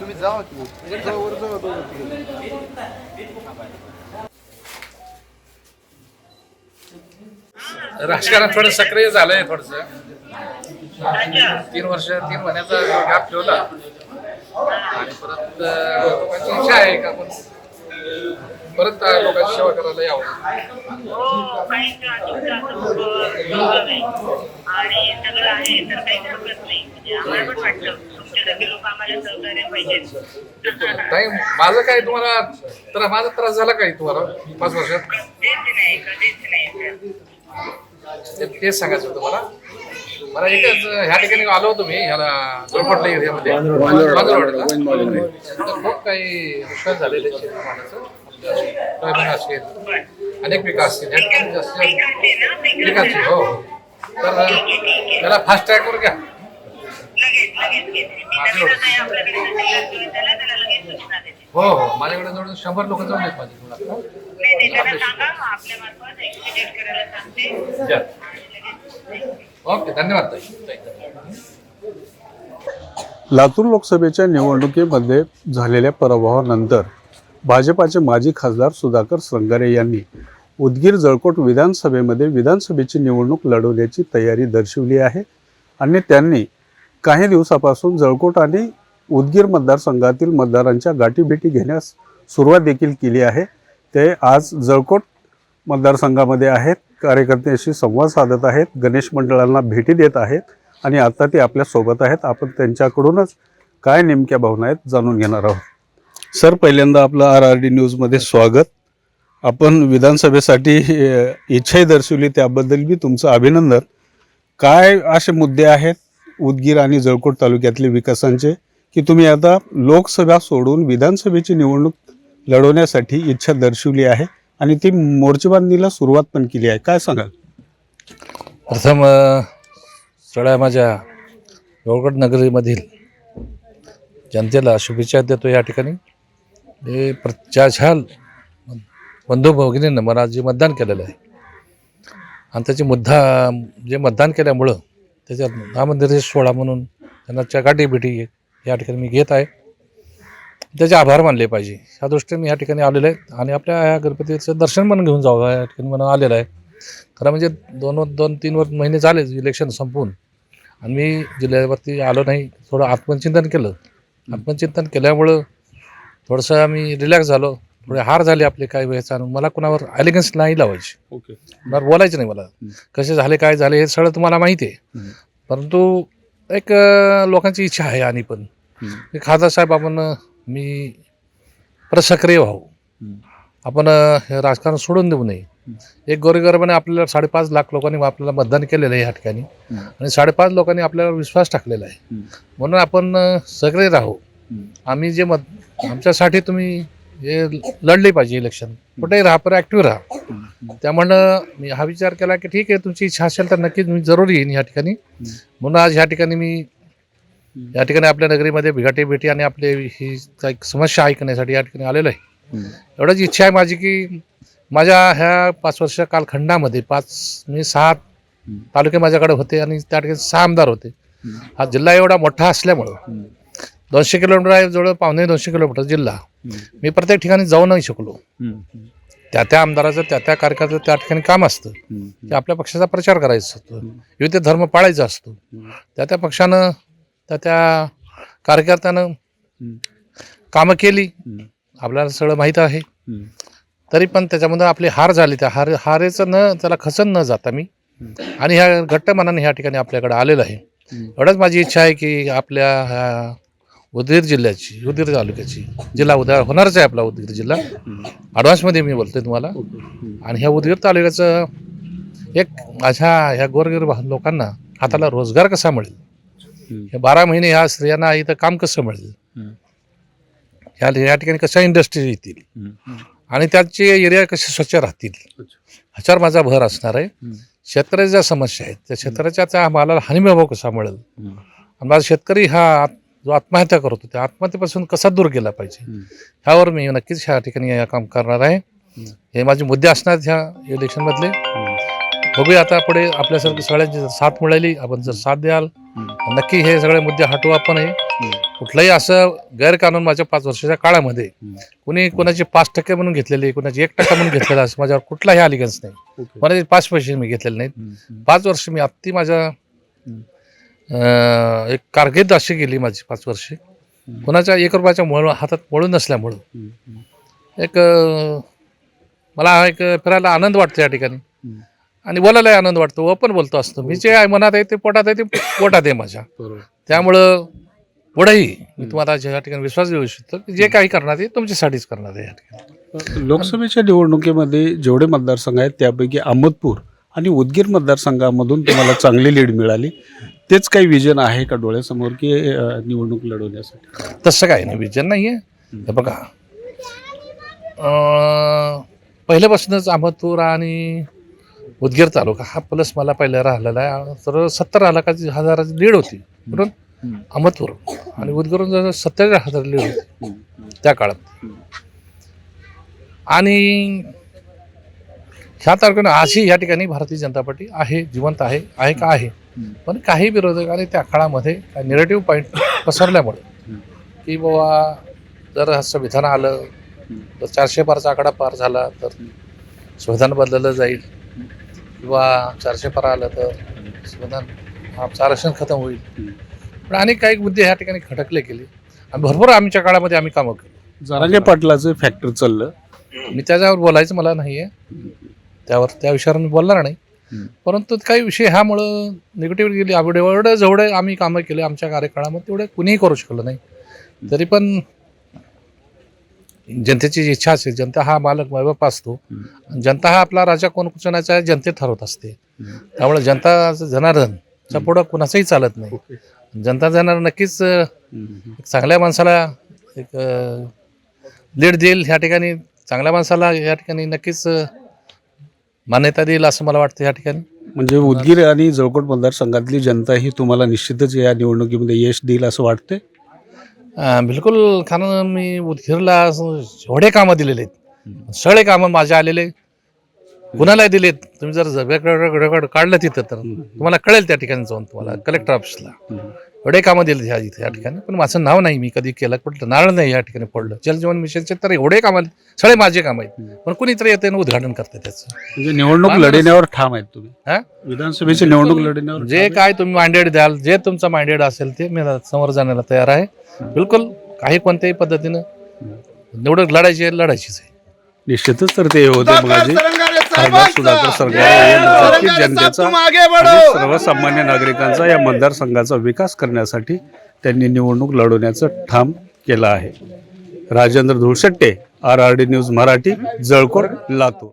तुम्ही जावा की. वर जावा दोघं राजकारण थोडं सक्रिय झालंय थोडस. तीन वर्ष तीन महिन्याचा गॅप ठेवला. आणि परत लोकांची इच्छा आहे का आपण परत लोकांची सेवा करायला यावं? नाही माझं काय तुम्हाला तर माझा त्रास झाला काही तुम्हाला? पाच वर्षात कधीच नाही कधीच नाही ते- तेच सांगायचं होतं मला. मला एकच ह्या ठिकाणी आलो होतो मी ह्याला जोडपटला एरियामध्ये. खूप काही नुकसान झालेलं आहे शेतमालाचं सोयाबीन असेल अनेक पिकं असतील. या ठिकाणी जास्त ना हो हो. तर त्याला फास्ट ट्रॅकवर घ्या. हो हो. माझ्याकडे जवळ शंभर लोक जाऊन आहेत माझे ओके धन्यवाद लातूर लोकसभेच्या निवडणुकीमध्ये झालेल्या पराभवानंतर भाजपाचे माजी खासदार सुधाकर श्रंगारे यांनी उदगीर जळकोट विधानसभेमध्ये विधानसभेची निवडणूक लढवण्याची तयारी दर्शवली आहे. आणि त्यांनी काही दिवसापासून जळकोट आणि उदगीर मतदारसंघातील मतदारांच्या गाठीभेटी घेण्यास सुरुवात देखील केली आहे. ते आज जळकोट मतदारसंघामध्ये आहेत. कार्यकर्त्यांशी संवाद साधत आहेत. गणेश मंडळांना भेटी देत आहेत आणि आता ते आपल्यासोबत आहेत. आपण त्यांच्याकडूनच काय नेमक्या भावना आहेत जाणून घेणार आहोत. सर पहिल्यांदा आपलं आर आर डी न्यूजमध्ये स्वागत. आपण विधानसभेसाठी इच्छाही दर्शवली त्याबद्दल मी तुमचं अभिनंदन. काय असे मुद्दे आहेत उदगीर आणि जळकोट तालुक्यातले विकासांचे? की तुम्ही आता लोकसभा सोडून विधानसभेची निवडणूक लढवण्यासाठी इच्छा दर्शवली आहे आणि ती मोर्चेबांधणीला सुरुवात पण केली आहे. काय सांगाल? प्रथम सगळ्या माझ्या जवळगड नगरीमधील जनतेला शुभेच्छा देतो या ठिकाणी. हे प्रत्याशा बंधू भगिनीनं मला जे मतदान केलेलं आहे आणि त्याची मुद्दा जे मतदान केल्यामुळं त्याच्यात नामनिर्देश सोहळा म्हणून त्यांना गाठी एक या ठिकाणी मी घेत आहे. त्याचे आभार मानले पाहिजे. ह्या दृष्टीने मी या ठिकाणी आलेलो आहे आणि आपल्या ह्या गणपतीचं दर्शन पण घेऊन जावं या ठिकाणी मला आलेलं आहे. खरं म्हणजे दोन दोन तीन वर महिने झाले इलेक्शन संपवून आणि मी जिल्ह्यावरती आलो नाही थोडं आत्मचिंतन केलं. आत्मचिंतन केल्यामुळं थोडंसं आम्ही रिलॅक्स झालो. थोडे हार झाले आपले काय आणि मला कुणावर ॲलिगन्स नाही लावायची. ओके कुणावर बोलायचं नाही मला. कसे झाले काय झाले हे सगळं तुम्हाला माहिती आहे. परंतु एक लोकांची इच्छा आहे आणि पण. खासदार साहेब आपण मी परत सक्रिय व्हावं आपण हे राजकारण सोडून देऊ नये. एक गोरेगरबाने आपल्याला साडेपाच लाख लोकांनी आपल्याला मतदान केलेलं आहे या ठिकाणी. आणि साडेपाच लोकांनी आपल्याला विश्वास टाकलेला आहे. म्हणून आपण सक्रिय राहू आम्ही जे मत आमच्यासाठी तुम्ही हे लढले पाहिजे इलेक्शन कुठेही राहा पण ॲक्टिव्ह राहा. त्यामुळं मी हा विचार केला की ठीक आहे तुमची इच्छा असेल तर नक्कीच मी जरूर येईन या ठिकाणी. म्हणून आज ह्या ठिकाणी मी या ठिकाणी आपल्या नगरीमध्ये भिगाटी भेटी आणि आपले ही काही समस्या ऐकण्यासाठी या ठिकाणी आलेलो आहे. एवढंच इच्छा आहे माझी की माझ्या ह्या पाच वर्ष कालखंडामध्ये पाच मी सहा तालुके माझ्याकडे होते आणि त्या ठिकाणी सहा आमदार होते. हा जिल्हा एवढा मोठा असल्यामुळं दोनशे किलोमीटर आहे जवळ पावणे दोनशे किलोमीटर जिल्हा. मी प्रत्येक ठिकाणी जाऊ नाही शकलो. त्या त्या आमदाराचं त्या त्या कार्यकर्त्याचं त्या ठिकाणी काम असतं. की आपल्या पक्षाचा प्रचार करायचा असतो. विविध धर्म पाळायचा असतो. त्या त्या पक्षानं त्या त्या कार्यकर्त्यानं कामं केली. आपल्याला सगळं माहीत आहे. तरी पण त्याच्यामध्ये आपली हार झाली. त्या हार हारेचं न त्याला खचन न जाता मी आणि ह्या घट्ट मनाने ह्या ठिकाणी आपल्याकडे आलेलं आहे. एवढंच माझी इच्छा आहे की आपल्या ह्या उदगीर जिल्ह्याची उदगीर तालुक्याची जिल्हा उद्या होणारच आहे आपला उदगीर जिल्हा. ॲडव्हान्समध्ये मी बोलतोय तुम्हाला. आणि ह्या उदगीर तालुक्याचं एक माझ्या ह्या गोरगरीब लोकांना हाताला रोजगार कसा मिळेल? हे बारा महिने ह्या स्त्रियांना इथं काम कसं मिळेल? ह्या या ठिकाणी कशा इंडस्ट्री येतील? आणि त्याचे एरिया कसे स्वच्छ राहतील? ह्याच्यावर माझा भर असणार आहे. शेतकऱ्याच्या ज्या समस्या आहेत त्या शेतकऱ्याच्या त्या मालाला हमीभाव कसा मिळेल? आणि माझा शेतकरी हा जो आत्महत्या करतो त्या आत्महत्येपासून कसा दूर गेला पाहिजे? ह्यावर मी नक्कीच ह्या ठिकाणी या काम करणार आहे. हे माझे मुद्दे असणार ह्या इलेक्शनमधले बघूया आता पुढे आपल्यासारखी सगळ्यांची जर साथ मिळाली आपण जर साथ द्याल नक्की हे सगळे मुद्दे हटवू आपण हे. कुठलंही असं गैरकानून माझ्या पाच वर्षाच्या काळामध्ये कुणी कोणाचे पाच टक्के म्हणून घेतलेले कोणाचे एक टक्का म्हणून घेतलेला असं माझ्यावर कुठलाही अलिगन्स नाही. कोणाचे पाच पैसे मी घेतलेले नाहीत. पाच वर्ष मी अत्ती माझ्या अं, एक कारकीर्द अशी गेली माझी पाच वर्षे. कोणाच्या एक रुपयाच्या मळ हातात वळून नसल्यामुळं. एक अं, मला एक फिरायला आनंद वाटतो या ठिकाणी. आणि बोलायलाही आनंद वाटतो. ओपन बोलतो असतो. मी जे आहे मनात आहे ते पोटात आहे ते पोटात आहे माझ्या. त्यामुळं पुढेही मी तुम्हाला या ठिकाणी विश्वास देऊ इच्छितो की जे काही करणार आहे तुमच्यासाठीच करणार आहे या ठिकाणी. लोकसभेच्या निवडणुकीमध्ये जेवढे मतदारसंघ आहेत त्यापैकी अहमदपूर आणि उदगीर मतदारसंघामधून तुम्हाला चांगली लीड मिळाली. तेच काही विजन आहे का डोळ्यासमोर की अं, निवडणूक लढवण्यासाठी? तसं काही नाही विजन नाही आहे. हे बघा. अं, पहिल्यापासूनच अहमदपूर आणि उदगीर तालुका हा प्लस मला पहिला राहिलेला आहे. तर सत्तर लाखाची हजाराची लीड होती. म्हणून अहमदपूर आणि उदगीरून जवळ सत्तर हजार लीड होती. त्या काळात. आणि ह्या तारखेनं आजही या ठिकाणी भारतीय जनता पार्टी आहे जिवंत आहे आहे का आहे? पण काही विरोधकांनी त्या काळामध्ये काही निगेटिव्ह पॉईंट पसरल्यामुळे की बाबा जर असं विधान आलं तर चारशे पारचा आकडा पार झाला तर संविधान बदललं जाईल. किंवा चारशे पार आलं तर संविधान आमचं आरक्षण खतम होईल. पण अनेक काही मुद्दे ह्या ठिकाणी खटकले गेले. आणि भरपूर आमच्या काळामध्ये आम्ही कामं केली. जरांगे पाटलाचं फॅक्टर चाललं. मी त्याच्यावर बोलायचं मला नाही आहे त्यावर त्या विषयावर मी बोलणार नाही. परंतु काही विषय ह्यामुळं निगेटिव्ह गेली. एवढे एवढं जेवढे आम्ही कामं केले आमच्या कार्यकाळामध्ये तेवढे कुणीही करू शकलं नाही. तरी पण जनतेची जी इच्छा असते जनता हा मालक वैभव असतो. जनता हा आपला राजा कोण कुचनाचा आहे जनते ठरवत असते. त्यामुळे जनता जनार्दनचा पुढं कुणाचंही चालत नाही. जनता जनार्दन नक्कीच चांगल्या माणसाला एक लीड देईल ह्या ठिकाणी. चांगल्या माणसाला या ठिकाणी नक्कीच मान्यता देईल असं मला वाटतं या ठिकाणी? म्हणजे उदगीर आणि जळकोट मतदारसंघातली जनता ही तुम्हाला निश्चितच या निवडणुकीमध्ये यश देईल असं वाटतंय? अं, बिलकुल. कारण मी उदगीरला एवढे कामं दिलेले आहेत सगळे कामं माझे आलेले कुणालाही दिलेत. तुम्ही जर रेकॉर्ड काढलं तिथं तर तुम्हाला कळेल त्या ठिकाणी जाऊन तुम्हाला कलेक्टर ऑफिसला एवढे कामं दिले ह्या इथे या ठिकाणी. पण माझं नाव नाही मी कधी केलं पण नारळ नाही या ठिकाणी पडलं जलजीवन मिशनचे तर एवढे कामं सगळे माझे काम आहेत. पण कुणीतरी येते उद्घाटन करते त्याचं. म्हणजे निवडणूक लढण्यावर ठाम आहेत तुम्ही. हा? विधानसभेची निवडणूक लढण्यावर जे काय तुम्ही माइंडेड द्याल जे तुमचं माइंडेड असेल ते मी समोर जाण्याला तयार आहे. बिलकुल काही कोणत्याही पद्धतीनं निवडणूक लढायची आहे लढायचीच आहे. निश्चितच तर ते होते सरंगारे खासदार सुधाकर जनतेचा आणि सर्वसामान्य नागरिकांचा या मतदारसंघाचा विकास करण्यासाठी त्यांनी निवडणूक लढवण्याचं ठाम केलं आहे. Rajendra Dhulshette R R D news Marathi Jalkot Latur.